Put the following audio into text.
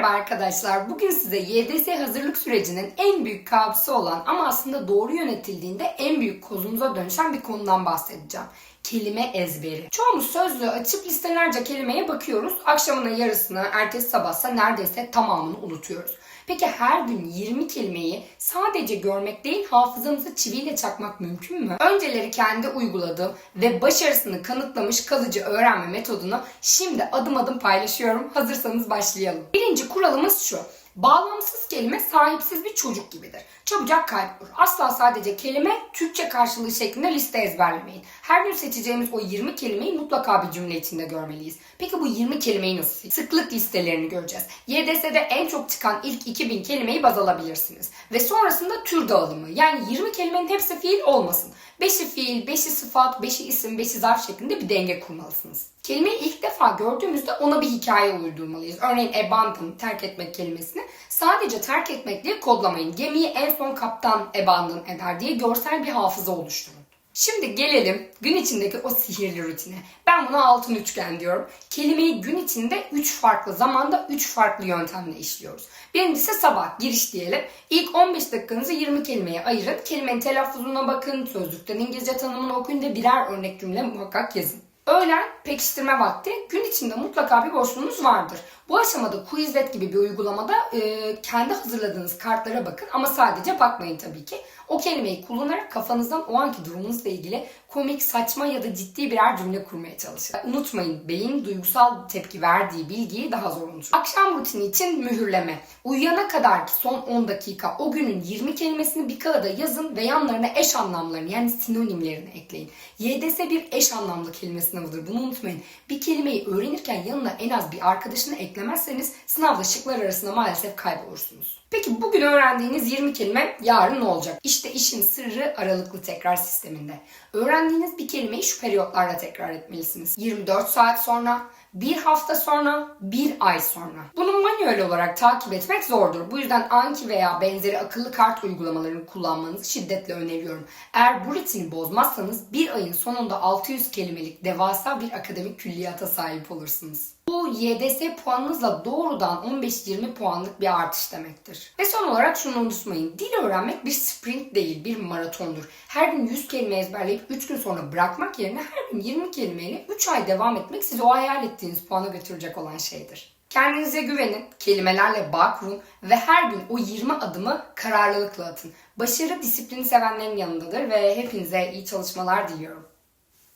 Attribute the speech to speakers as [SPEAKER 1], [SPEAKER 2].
[SPEAKER 1] Merhaba arkadaşlar. Bugün size YDS hazırlık sürecinin en büyük kabusu olan ama aslında doğru yönetildiğinde en büyük kozumuza dönüşen bir konudan bahsedeceğim. Kelime ezberi. Çoğumuz sözlüğü açıp listelerce kelimeye bakıyoruz. Akşamına yarısını, ertesi sabahsa neredeyse tamamını unutuyoruz. Peki her gün 20 kelimeyi sadece görmek değil hafızamızı çiviyle çakmak mümkün mü? Önceleri kendi uyguladığım ve başarısını kanıtlamış kalıcı öğrenme metodunu şimdi adım adım paylaşıyorum. Hazırsanız başlayalım. Birinci kuralımız şu. Bağlamsız kelime sahipsiz bir çocuk gibidir. Çabucak kaybolur. Asla sadece kelime Türkçe karşılığı şeklinde liste ezberlemeyin. Her gün seçeceğimiz o 20 kelimeyi mutlaka bir cümle içinde görmeliyiz. Peki bu 20 kelimeyi nasıl? Sıklık listelerini göreceğiz. YDS'de en çok çıkan ilk 2000 kelimeyi baz alabilirsiniz. Ve sonrasında tür dağılımı. Yani 20 kelimenin hepsi fiil olmasın. 5'i fiil, 5'i sıfat, 5'i isim, 5'i zarf şeklinde bir denge kurmalısınız. Kelimeyi ilk defa gördüğümüzde ona bir hikaye uydurmalıyız. Örneğin abandon, terk etmek kelimesini sadece terk etmek diye kodlamayın. Gemiyi en son kaptan abandon eder diye görsel bir hafıza oluşturun. Şimdi gelelim gün içindeki o sihirli rutine. Ben buna altın üçgen diyorum. Kelimeyi gün içinde 3 farklı zamanda 3 farklı yöntemle işliyoruz. Birincisi sabah giriş diyelim. İlk 15 dakikanızı 20 kelimeye ayırın. Kelimenin telaffuzuna bakın, sözlükten İngilizce tanımını okuyun ve birer örnek cümle muhakkak yazın. Öğlen pekiştirme vakti. Gün içinde mutlaka bir boşluğunuz vardır. Bu aşamada Quizlet gibi bir uygulamada e, kendi hazırladığınız kartlara bakın ama sadece bakmayın tabii ki. O kelimeyi kullanarak kafanızdan o anki durumunuzla ilgili komik, saçma ya da ciddi birer cümle kurmaya çalışın. Unutmayın beyin duygusal tepki verdiği bilgiyi daha zor unutur. Akşam rutini için mühürleme. Uyuyana kadar ki son 10 dakika o günün 20 kelimesini bir kağıda yazın ve yanlarına eş anlamlarını yani sinonimlerini ekleyin. YDS bir eş anlamlı kelime sınavıdır. Bunu unutmayın. Bir kelimeyi öğrenirken yanına en az bir arkadaşını eklemezseniz sınavda şıklar arasında maalesef kaybolursunuz. Peki bugün öğrendiğiniz 20 kelime yarın ne olacak? İşte işin sırrı aralıklı tekrar sisteminde. Öğrendiğiniz bir kelimeyi şu periyotlarla tekrar etmelisiniz. 24 saat sonra, bir hafta sonra, bir ay sonra. Bunu manuel olarak takip etmek zordur. Bu yüzden Anki veya benzeri akıllı kart uygulamalarını kullanmanızı şiddetle öneriyorum. Eğer bu ritmi bozmazsanız bir ayın sonunda 600 kelimelik devasa bir akademik külliyata sahip olursunuz. Bu YDS puanınızla doğrudan 15-20 puanlık bir artış demektir. Ve son olarak şunu unutmayın. Dil öğrenmek bir sprint değil, bir maratondur. Her gün 100 kelime ezberleyip 3 gün sonra bırakmak yerine her gün 20 kelimeyle 3 ay devam etmek sizi o hayal ettiğiniz puana götürecek olan şeydir. Kendinize güvenin, kelimelerle bağ kurun ve her gün o 20 adımı kararlılıkla atın. Başarı disiplini sevenlerin yanındadır ve hepinize iyi çalışmalar diliyorum.